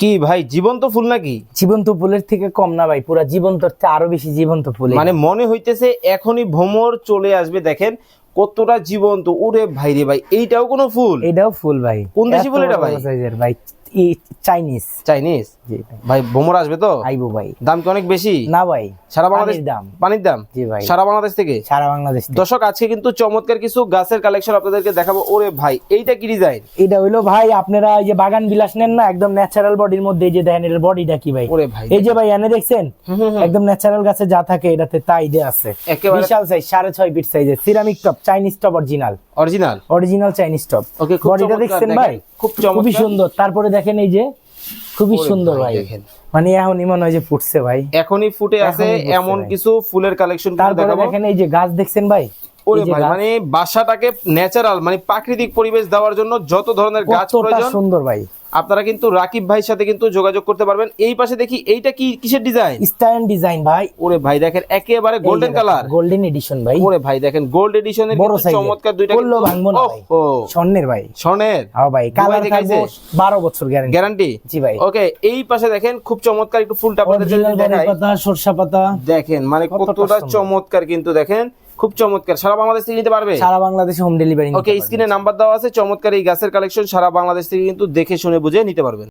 কি ভাই জীবন্ত ফুল নাকি? জীবন্ত ফুলের থেকে কম না ভাই পুরা জীবন্ত আরও বেশি জীবন্ত ফুল। মানে মনে হইতেছে এখনই ভ্রমর চলে আসবে দেখেন কতটা জীবন্ত। ওরে ভাই রে ভাই এইটাও কোনো ফুল? এটাও ফুল ভাই। কোন দেশি ফুল এটা ভাই? ভাই। চাইনিজ চাইনিজ জি ভাই। ভাই আসবে তো? আইবো ভাই। দাম কি অনেক বেশি? না ভাই। সারা বাংলাদেশ দাম। পানির দাম? জি ভাই। সারা বাংলাদেশ থেকে? সারা বাংলাদেশ। দর্শক আজকে কিন্তু চমৎকার কিছু গাছের কালেকশন আপনাদেরকে দেখাবো। ওরে ভাই এইটা কি ডিজাইন এটা হইল ভাই আপনারা এই যে বাগান বিলাস নেন না একদম ন্যাচারাল বডির মধ্যে এই যে দেখেন এর বডিটা কি ভাই? ওরে ভাই এই যে ভাই এনে দেখছেন? একদম ন্যাচারাল গাছে যা থাকে এটাতে তাই দিয়ে আছে। বিশাল সাইজ সাড়ে ছয় ফিট সাইজের ceramic top Chinese top original original original Chinese top okay বডিটা দেখছেন ভাই? খুব খুবই সুন্দর। তারপরে দেখেন এই যে খুবই সুন্দর ভাই, দেখেন। মানে এখনই মনে হয় যে ফুটছে ভাই। এখনই ফুটে আছে এমন কিছু ফুলের কালেকশন তারপরে দেখেন এই যে গাছ দেখছেন ভাই? ওরে ভাই মানে বাসাটাকে ন্যাচারাল মানে প্রাকৃতিক পরিবেশ দেওয়ার জন্য যত ধরনের গাছ প্রয়োজন সুন্দর ভাই। আপনারা কিন্তু রাকিব ভাইয়ের সাথে কিন্তু যোগাযোগ করতে পারবেন। এই পাশে দেখি এইটা কি কিসের ডিজাইন স্টাইল ডিজাইন ভাই। ওরে ভাই দেখেন একেবারে গোল্ডেন কালার গোল্ডেন এডিশন ভাই। ওরে ভাই দেখেন গোল্ড এডিশনের কিন্তু চমৎকার দুইটা করলেও ভাঙবো না ভাই। স্বর্ণের ভাই। স্বর্ণের? হ্যাঁ ভাই কালার থাকব দেখাইছে? বারো বছর গ্যারান্টি গ্যারান্টি জি ভাই। ওকে এই পাশে দেখেন খুব চমৎকার একটু ফুলটা আপনাদের জন্য দেখাই। পাতা সরষা পাতা। দেখেন মানে কতটা চমৎকার কিন্তু দেখেন। খুব চমৎকার। সারা বাংলাদেশ থেকে নিতে পারবে? সারা বাংলাদেশে হোম ডেলিভারি ওকে স্ক্রিনে নাম্বার দেওয়া আছে চমৎকার এই গাছের কালেকশন সারা বাংলাদেশ থেকে কিন্তু দেখে শুনে বুঝে নিতে পারবেন।